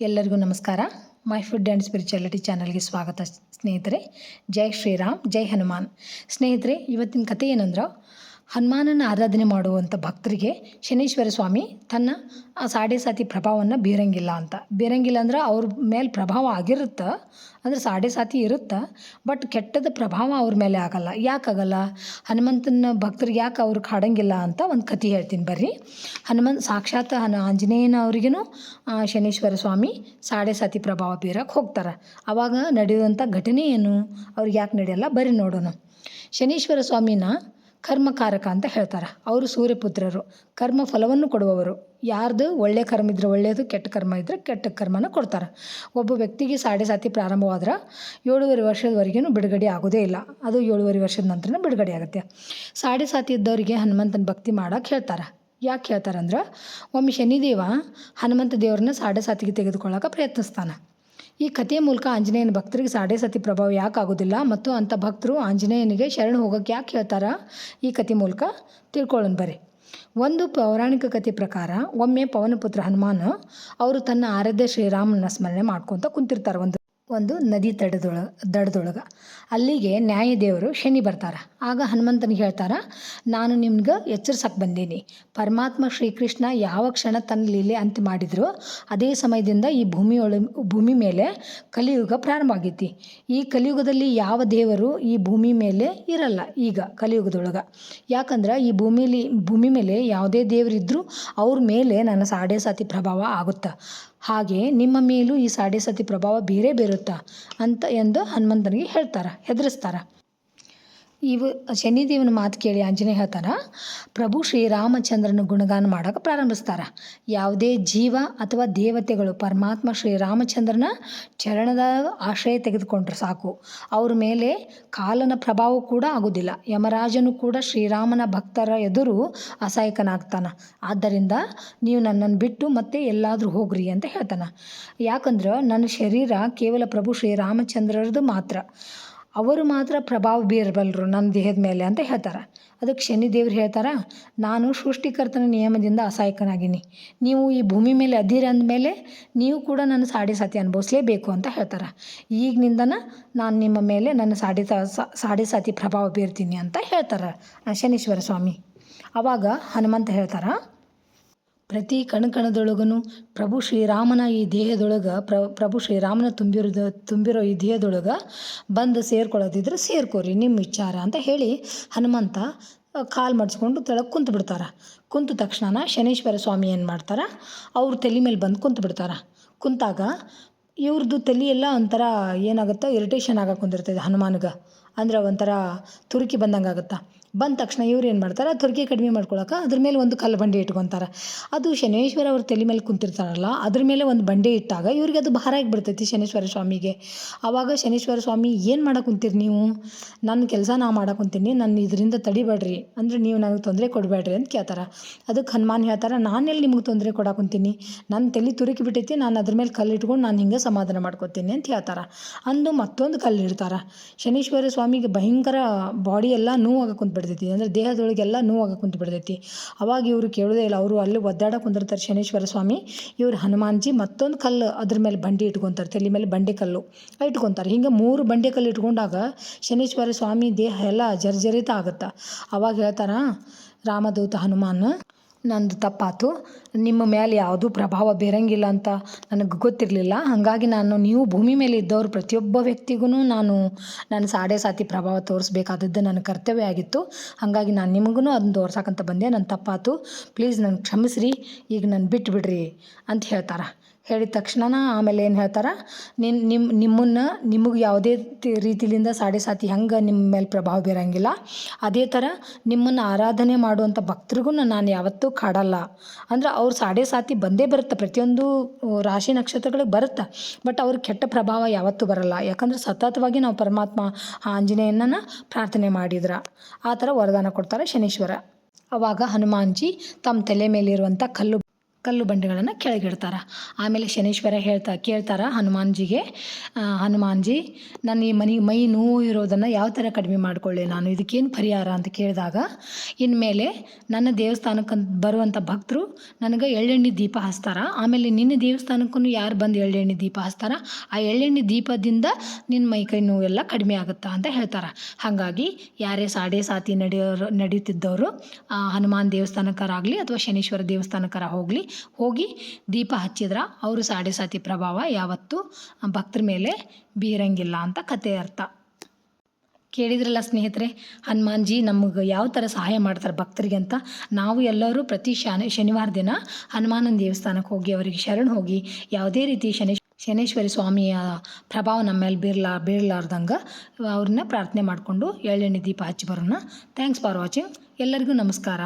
ಎಲ್ಲರಿಗೂ ನಮಸ್ಕಾರ. My food and spirituality ಚಾನಲ್ಗೆ ಸ್ವಾಗತ ಸ್ನೇಹಿತರೆ. ಜೈ ಶ್ರೀರಾಮ್, ಜೈ ಹನುಮಾನ್. ಸ್ನೇಹಿತರೆ, ಇವತ್ತಿನ ಕಥೆ ಏನಂದ್ರೆ ಹನುಮಾನನ ಆರಾಧನೆ ಮಾಡುವಂಥ ಭಕ್ತರಿಗೆ ಶನೀಶ್ವರ ಸ್ವಾಮಿ ತನ್ನ ಆ ಸಾಡೆ ಸಾತಿ ಪ್ರಭಾವವನ್ನು ಬೀರಂಗಿಲ್ಲ ಅಂತ. ಬೀರಂಗಿಲ್ಲ ಅಂದ್ರೆ ಅವ್ರ ಮೇಲೆ ಪ್ರಭಾವ ಆಗಿರುತ್ತೆ, ಅಂದ್ರೆ ಸಾಡೆ ಸಾತಿ ಇರುತ್ತೆ ಬಟ್ ಕೆಟ್ಟದ ಪ್ರಭಾವ ಅವ್ರ ಮೇಲೆ ಆಗಲ್ಲ. ಯಾಕಾಗಲ್ಲ? ಹನುಮಂತನ ಭಕ್ತರಿಗೆ ಯಾಕೆ ಅವ್ರು ಕಾಡಂಗಿಲ್ಲ ಅಂತ ಒಂದು ಕತೆ ಹೇಳ್ತೀನಿ ಬರ್ರಿ. ಹನುಮಂತ, ಸಾಕ್ಷಾತ್ ಹನು ಆಂಜನೇಯನ ಅವ್ರಿಗೂ ಶನೀಶ್ವರ ಸ್ವಾಮಿ ಸಾಡೆ ಸಾತಿ ಪ್ರಭಾವ ಬೀರಕ್ಕೆ ಹೋಗ್ತಾರೆ. ಆವಾಗ ನಡೆಯುವಂಥ ಘಟನೆ ಏನು? ಅವ್ರಿಗೆ ಯಾಕೆ ನಡೆಯಲ್ಲ? ಬರ್ರಿ ನೋಡೋಣ. ಶನೀಶ್ವರ ಸ್ವಾಮಿನ ಕರ್ಮಕಾರಕ ಅಂತ ಹೇಳ್ತಾರೆ. ಅವರು ಸೂರ್ಯಪುತ್ರರು. ಕರ್ಮ ಫಲವನ್ನು ಕೊಡುವವರು. ಯಾರ್ದು? ಒಳ್ಳೆ ಕರ್ಮ ಇದ್ರೆ ಒಳ್ಳೆಯದು ಕೆಟ್ಟ ಕರ್ಮ ಇದ್ದರೆ ಕೆಟ್ಟ ಕರ್ಮನ ಕೊಡ್ತಾರೆ. ಒಬ್ಬ ವ್ಯಕ್ತಿಗೆ ಸಾಡೆ ಸಾತಿ ಪ್ರಾರಂಭವಾದ್ರೆ ಏಳುವರೆ ವರ್ಷದವರೆಗೂ ಬಿಡುಗಡೆ ಆಗೋದೇ ಇಲ್ಲ. ಅದು ಏಳುವರೆ ವರ್ಷದ ನಂತರ ಬಿಡುಗಡೆ ಆಗುತ್ತೆ. ಸಾಡೆ ಸಾತಿ ಇದ್ದವರಿಗೆ ಹನುಮಂತನ ಭಕ್ತಿ ಮಾಡೋಕ್ಕೆ ಹೇಳ್ತಾರೆ. ಯಾಕೆ ಹೇಳ್ತಾರಂದ್ರೆ, ಒಮ್ಮೆ ಶನಿದೇವ ಹನುಮಂತ ದೇವ್ರನ್ನ ಸಾಡೆ ಸಾತಿಗೆ ತೆಗೆದುಕೊಳ್ಳೋಕೆ ಪ್ರಯತ್ನಿಸ್ತಾನೆ. ಈ ಕಥೆಯ ಮೂಲಕ ಆಂಜನೇಯನ ಭಕ್ತರಿಗೆ ಸಾಡೆ ಸತಿ ಪ್ರಭಾವ ಯಾಕೆ ಆಗೋದಿಲ್ಲ ಮತ್ತು ಅಂಥ ಭಕ್ತರು ಆಂಜನೇಯನಿಗೆ ಶರಣ ಹೋಗೋಕ್ಕೆ ಯಾಕೆ ಹೇಳ್ತಾರ? ಈ ಕಥೆ ಮೂಲಕ ತಿಳ್ಕೊಳ್ಳೋಣ ಬರ್ರಿ. ಒಂದು ಪೌರಾಣಿಕ ಕಥೆ ಪ್ರಕಾರ ಒಮ್ಮೆ ಪವನಪುತ್ರ ಹನುಮಾನ ಅವರು ತನ್ನ ಆರಾಧ್ಯ ಶ್ರೀರಾಮನ ಸ್ಮರಣೆ ಮಾಡ್ಕೊತ ಕುಂತಿರ್ತಾರೆ. ಒಂದು ಒಂದು ನದಿ ತಡದೊಳ, ದಡದೊಳಗೆ. ಅಲ್ಲಿಗೆ ನ್ಯಾಯದೇವರು ಶನಿ ಬರ್ತಾರೆ. ಆಗ ಹನುಮಂತನಿಗೆ ಹೇಳ್ತಾರೆ, ನಾನು ನಿಮ್ಗೆ ಎಚ್ಚರಿಸಕ್ಕೆ ಬಂದೀನಿ. ಪರಮಾತ್ಮ ಶ್ರೀಕೃಷ್ಣ ಯಾವ ಕ್ಷಣ ತನ್ನ ಲೀಲೆ ಅಂತ ಮಾಡಿದ್ರು, ಅದೇ ಸಮಯದಿಂದ ಈ ಭೂಮಿಯೊಳ, ಭೂಮಿ ಮೇಲೆ ಕಲಿಯುಗ ಪ್ರಾರಂಭ ಆಗೈತಿ ಈ ಕಲಿಯುಗದಲ್ಲಿ ಯಾವ ದೇವರು ಈ ಭೂಮಿ ಮೇಲೆ ಇರಲ್ಲ ಈಗ ಕಲಿಯುಗದೊಳಗೆ. ಯಾಕಂದ್ರೆ ಈ ಭೂಮಿಲಿ, ಭೂಮಿ ಮೇಲೆ ಯಾವುದೇ ದೇವರಿದ್ದರೂ ಅವ್ರ ಮೇಲೆ ನನ್ನ ಸಾಡೆ ಸಾತಿ ಪ್ರಭಾವ ಆಗುತ್ತೆ. ಹಾಗೆ ನಿಮ್ಮ ಮೇಲೂ ಈ ಸಾಡೆ ಸತಿ ಪ್ರಭಾವ ಬೇರೆ ಬೀರುತ್ತಾ ಅಂತ ಎಂದು ಹನುಮಂತನಿಗೆ ಹೇಳ್ತಾರೆ ಹೆದರಿಸ್ತಾರೆ. ಇವು ಶನಿದೇವನ ಮಾತು ಕೇಳಿ ಆಂಜನೇಯ ಹೇಳ್ತಾರ, ಪ್ರಭು ಶ್ರೀರಾಮಚಂದ್ರನ ಗುಣಗಾನ ಮಾಡೋಕೆ ಪ್ರಾರಂಭಿಸ್ತಾರ. ಯಾವುದೇ ಜೀವ ಅಥವಾ ದೇವತೆಗಳು ಪರಮಾತ್ಮ ಶ್ರೀರಾಮಚಂದ್ರನ ಚರಣದ ಆಶ್ರಯ ತೆಗೆದುಕೊಂಡ್ರೆ ಸಾಕು. ಅವ್ರ ಮೇಲೆ ಕಾಲನ ಪ್ರಭಾವ ಕೂಡ ಆಗೋದಿಲ್ಲ. ಯಮರಾಜನು ಕೂಡ ಶ್ರೀರಾಮನ ಭಕ್ತರ ಎದುರು ಅಸಹಾಯಕನಾಗ್ತಾನ. ಆದ್ದರಿಂದ ನೀವು ನನ್ನನ್ನು ಬಿಟ್ಟು ಮತ್ತೆ ಎಲ್ಲಾದರೂ ಹೋಗ್ರಿ ಅಂತ ಹೇಳ್ತಾನೆ. ಯಾಕಂದ್ರೆ ನನ್ನ ಶರೀರ ಕೇವಲ ಪ್ರಭು ಶ್ರೀರಾಮಚಂದ್ರರದು ಮಾತ್ರ. ಅವರು ಮಾತ್ರ ಪ್ರಭಾವ ಬೀರಬಲ್ಲರು ನನ್ನ ದೇಹದ ಮೇಲೆ ಅಂತ ಹೇಳ್ತಾರೆ. ಅದಕ್ಕೆ ಶನಿ ಶನಿದೇವ್ರು ಹೇಳ್ತಾರೆ, ನಾನು ಸೃಷ್ಟಿಕರ್ತನ ನಿಯಮದಿಂದ ಅಸಹಾಯಕನಾಗೀನಿ ನೀವು ಈ ಭೂಮಿ ಮೇಲೆ ಅದ್ದೀರಿ ಅಂದಮೇಲೆ ನೀವು ಕೂಡ ನನ್ನ ಸಾಡೆ ಸಾತಿ ಅನುಭವಿಸಲೇಬೇಕು ಅಂತ ಹೇಳ್ತಾರೆ. ಈಗಿನಿಂದ ನಾನು ನಿಮ್ಮ ಮೇಲೆ ನನ್ನ ಸಾಡಿ ಸಾಡೆ ಸಾತಿ ಪ್ರಭಾವ ಬೀರ್ತೀನಿ ಅಂತ ಹೇಳ್ತಾರೆ ಶನೀಶ್ವರ ಸ್ವಾಮಿ. ಆವಾಗ ಹನುಮಂತ ಹೇಳ್ತಾರೆ ಪ್ರತಿ ಕಣಕಣದೊಳಗೂ ಪ್ರಭು ಶ್ರೀರಾಮನ ಈ ದೇಹದೊಳಗೆ, ಪ್ರ, ಪ್ರಭು ಶ್ರೀರಾಮನ ತುಂಬಿರೋದು, ತುಂಬಿರೋ ಈ ದೇಹದೊಳಗೆ ಬಂದು ಸೇರ್ಕೊಳ್ಳೋದಿದ್ರೆ ಸೇರ್ಕೋರಿ, ನಿಮ್ಮ ವಿಚಾರ ಅಂತ ಹೇಳಿ ಹನುಮಂತ ಕಾಲು ಮಡಿಸ್ಕೊಂಡು ತೆಳಗೆ ಕುಂತು ಬಿಡ್ತಾರೆ. ಕುಂತ ತಕ್ಷಣ ಶನೀಶ್ವರ ಸ್ವಾಮಿ ಏನು ಮಾಡ್ತಾರೆ? ಅವ್ರ ತಲೆ ಮೇಲೆ ಬಂದು ಕುಂತು ಬಿಡ್ತಾರೆ. ಕುಂತಾಗ ಇವ್ರದ್ದು ತಲೆ ಎಲ್ಲ ಒಂಥರ ಏನಾಗುತ್ತೆ, ಇರಿಟೇಷನ್ ಆಗಕ್ಕೆ ಕುಂದಿರ್ತದೆ ಹನುಮಾನ್ಗೆ. ಅಂದ್ರೆ ಒಂಥರ ತುರುಕಿ ಬಂದಂಗೆ ಆಗುತ್ತೆ ಬಂದ ತಕ್ಷಣ ಇವ್ರು ಏನು ಮಾಡ್ತಾರೆ? ತುರ್ಕಿ ಕಡಿಮೆ ಮಾಡ್ಕೊಳಕ್ಕೆ ಅದ್ರ ಮೇಲೆ ಒಂದು ಕಲ್ಲು ಬಂಡೆ ಇಟ್ಕೊತಾರೆ. ಅದು ಶನೇಶ್ವರ ಅವ್ರ ತಲೆ ಮೇಲೆ ಕುಂತಿರ್ತಾರಲ್ಲ, ಅದ್ರ ಮೇಲೆ ಒಂದು ಬಂಡೆ ಇಟ್ಟಾಗ ಇವ್ರಿಗೆ ಅದು ಭಾರ ಆಗಿಬಿಡ್ತೈತಿ ಶನೇಶ್ವರ ಸ್ವಾಮಿಗೆ. ಆವಾಗ ಶನೇಶ್ವರ ಸ್ವಾಮಿ, ಏನು ಮಾಡಕ್ಕೆ ಕುಂತೀರಿ ನೀವು? ನನ್ನ ಕೆಲಸ ನಾ ಮಾಡಕ್ಕೆ ಕುಂತೀನಿ, ನಾನು ಇದರಿಂದ ತಡಿಬೇಡ್ರಿ. ಅಂದರೆ ನೀವು ನನಗೆ ತೊಂದರೆ ಕೊಡಬೇಡ್ರಿ ಅಂತ ಕೇಳ್ತಾರೆ. ಅದಕ್ಕೆ ಹನುಮಾನ್ ಹೇಳ್ತಾರೆ ನಾನೆಲ್ಲಿ ನಿಮಗೆ ತೊಂದರೆ ಕೊಡಕ್ಕೆ ಕುಂತೀನಿ? ನನ್ನ ತಲೆ ತುರುಕಿ ಬಿಟ್ಟೈತಿ, ನಾನು ಅದ್ರ ಮೇಲೆ ಕಲ್ಲು ಇಟ್ಕೊಂಡು ನಾನು ಹಿಂಗೆ ಸಮಾಧಾನ ಮಾಡ್ಕೊತೀನಿ ಅಂತ ಹೇಳ್ತಾರೆ. ಅಂದು ಮತ್ತೊಂದು ಕಲ್ಲು ಇಡ್ತಾರೆ. ಶನೀಶ್ವರ ಸ್ವಾಮಿಗೆ ಭಯಂಕರ ಬಾಡಿ ಎಲ್ಲ ನೋವಾಗ ಕುಂತ್ಬಿಡ್ತೈತಿ ಅಂದರೆ ದೇಹದೊಳಗೆಲ್ಲ ನೋವಾಗ ಕುಂತು ಬಿಡ್ತೈತಿ. ಅವಾಗ ಇವರು ಕೇಳೋದೇ ಇಲ್ಲ. ಅವರು ಅಲ್ಲಿ ಒದ್ದಾಡ ಕುಂದಿರ್ತಾರೆ ಶನೇಶ್ವರ ಸ್ವಾಮಿ. ಇವರು ಹನುಮಾನ್ಜಿ ಮತ್ತೊಂದು ಕಲ್ಲು ಅದ್ರ ಮೇಲೆ ಬಂಡಿ ಇಟ್ಕೊಂತಾರೆ. ತಲೆ ಮೇಲೆ ಬಂಡೆ ಕಲ್ಲು ಇಟ್ಕೊಂತಾರೆ. ಹಿಂಗೆ ಮೂರು ಬಂಡೆ ಕಲ್ಲು ಇಟ್ಕೊಂಡಾಗ ಶನೇಶ್ವರ ಸ್ವಾಮಿ ದೇಹ ಎಲ್ಲ ಜರ್ಜರಿತ ಆಗುತ್ತೆ? ಅವಾಗ ಹೇಳ್ತಾರ, ರಾಮದೂತ ಹನುಮಾನ್ ನಂದು ತಪ್ಪಾತು. ನಿಮ್ಮ ಮೇಲೆ ಯಾವುದೂ ಪ್ರಭಾವ ಬೀರಂಗಿಲ್ಲ ಅಂತ ನನಗೆ ಗೊತ್ತಿರಲಿಲ್ಲ. ಹಾಗಾಗಿ ನಾನು ನೀವು ಭೂಮಿ ಮೇಲೆ ಇದ್ದವ್ರು ಪ್ರತಿಯೊಬ್ಬ ವ್ಯಕ್ತಿಗೂ ನಾನು ನನ್ನ ಸಾಡೆ ಸಾತಿ ಪ್ರಭಾವ ತೋರಿಸ್ಬೇಕಾದದ್ದು ನನ್ನ ಕರ್ತವ್ಯ ಆಗಿತ್ತು. ಹಾಗಾಗಿ ನಾನು ನಿಮಗೂ ಅದನ್ನ ತೋರ್ಸಕ್ಕಂತ ಬಂದೆ. ನನ್ನ ತಪ್ಪಾತು. ಪ್ಲೀಸ್ ನನ್ನ ಕ್ಷಮಿಸ್ರಿ. ಈಗ ನಾನು ಬಿಟ್ಟು ಬಿಡ್ರಿ ಅಂತ ಹೇಳ್ತಾರೆ. ಹೇಳಿದ ತಕ್ಷಣ ಆಮೇಲೆ ಏನು ಹೇಳ್ತಾರೆ ನಿನ್ನ ನಿಮ್ಮ ನಿಮ್ಮನ್ನು ನಿಮಗೆ ಯಾವುದೇ ರೀತಿಯಿಂದ ಸಾಡೆ ಸಾತಿ ಹೆಂಗೆ ನಿಮ್ಮ ಮೇಲೆ ಪ್ರಭಾವ ಬೀರಂಗಿಲ್ಲ. ಅದೇ ಥರ ನಿಮ್ಮನ್ನು ಆರಾಧನೆ ಮಾಡುವಂಥ ಭಕ್ತರಿಗೂ ನಾನು ಯಾವತ್ತೂ ಕಾಡಲ್ಲ. ಅಂದ್ರೆ ಅವ್ರ ಸಾಡೆ ಸಾತಿ ಬಂದೇ ಬರುತ್ತೆ, ಪ್ರತಿಯೊಂದು ರಾಶಿ ನಕ್ಷತ್ರಗಳಿಗೆ ಬರುತ್ತೆ, ಬಟ್ ಅವ್ರ ಕೆಟ್ಟ ಪ್ರಭಾವ ಯಾವತ್ತೂ ಬರಲ್ಲ. ಯಾಕಂದ್ರೆ ಸತತವಾಗಿ ನಾವು ಪರಮಾತ್ಮ ಆಂಜನೇಯನ ಪ್ರಾರ್ಥನೆ ಮಾಡಿದ್ರ, ಆ ಥರ ವರದಾನ ಕೊಡ್ತಾರೆ ಶನೀಶ್ವರ. ಅವಾಗ ಹನುಮಾನ್ಜಿ ತಮ್ಮ ತಲೆ ಮೇಲಿರುವಂಥ ಕಲ್ಲು ಕಲ್ಲು ಬಂಡೆಗಳನ್ನು ಕೆಳಗಿಡ್ತಾರೆ. ಆಮೇಲೆ ಶನೀಶ್ವರ ಹೇಳ್ತಾ, ಕೇಳ್ತಾರೆ ಹನುಮಾನ್ಜಿಗೆ ಹನುಮಾನ್ಜಿ ನನ್ನ ಈ ಮನೆ, ಮೈ ನೋವು ಇರೋದನ್ನು ಯಾವ ಥರ ಕಡಿಮೆ ಮಾಡಿಕೊಳ್ಳಿ ನಾನು? ಇದಕ್ಕೇನು ಪರಿಹಾರ? ಅಂತ ಕೇಳಿದಾಗ, ಇನ್ಮೇಲೆ ನನ್ನ ದೇವಸ್ಥಾನಕ್ಕೆ ಬರುವಂಥ ಭಕ್ತರು ನನಗೆ ಎಳ್ಳೆಣ್ಣೆ ದೀಪ ಹಚ್ತಾರ. ಆಮೇಲೆ ನಿನ್ನ ದೇವಸ್ಥಾನಕ್ಕೂ ಯಾರು ಬಂದು ಎಳ್ಳೆಣ್ಣೆ ದೀಪ ಹಚ್ತಾರೆ? ಆ ಎಳ್ಳೆಣ್ಣೆ ದೀಪದಿಂದ ನಿನ್ನ ಮೈ ಕೈ ನೋವೆಲ್ಲ ಕಡಿಮೆ ಆಗುತ್ತಾ? ಅಂತ ಹೇಳ್ತಾರೆ. ಹಾಗಾಗಿ ಯಾರೇ ಸಾಡೆ ಸಾತಿ ನಡೆಯೋರು ನಡೀತಿದ್ದವರು ಹನುಮಾನ್ ದೇವಸ್ಥಾನಕ್ಕಾರಾಗಲಿ ಅಥವಾ ಶನೀಶ್ವರ ದೇವಸ್ಥಾನಕ್ಕಾರ ಹೋಗಲಿ ಹೋಗಿ ದೀಪ ಹಚ್ಚಿದ್ರ, ಅವರು ಸಾಡೆ ಸಾತಿ ಪ್ರಭಾವ, ಯಾವತ್ತೂ ಭಕ್ತರ ಮೇಲೆ ಬೀರಂಗಿಲ್ಲ ಅಂತ ಕತೆ ಅರ್ಥ. ಕೇಳಿದ್ರಲ್ಲ ಸ್ನೇಹಿತರೆ, ಹನುಮಾನ್ಜಿ ನಮಗೆ ಯಾವ ಥರ ಸಹಾಯ ಮಾಡ್ತಾರೆ ಭಕ್ತರಿಗೆ ಅಂತ, ನಾವು ಎಲ್ಲರೂ ಪ್ರತಿ ಶನಿ, ಶನಿವಾರ ದಿನ ಹನುಮಾನನ ದೇವಸ್ಥಾನಕ್ಕೆ ಹೋಗಿ, ಅವರಿಗೆ ಶರಣ್ ಹೋಗಿ, ಯಾವುದೇ ರೀತಿ ಶನಿ, ಶನೇಶ್ವರಿ ಸ್ವಾಮಿಯ ಪ್ರಭಾವ ನಮ್ಮ ಮೇಲೆ ಬೀರ್ಲಾ, ಬೀರ್ಲಾರ್ದಂಗೆ ಅವ್ರನ್ನ ಪ್ರಾರ್ಥನೆ ಮಾಡಿಕೊಂಡು ಎಳ್ಳೆಣ್ಣೆ ದೀಪ ಹಚ್ಚಿ ಬರೋಣ. ಥ್ಯಾಂಕ್ಸ್ ಫಾರ್ ವಾಚಿಂಗ್ ಎಲ್ಲರಿಗೂ ನಮಸ್ಕಾರ.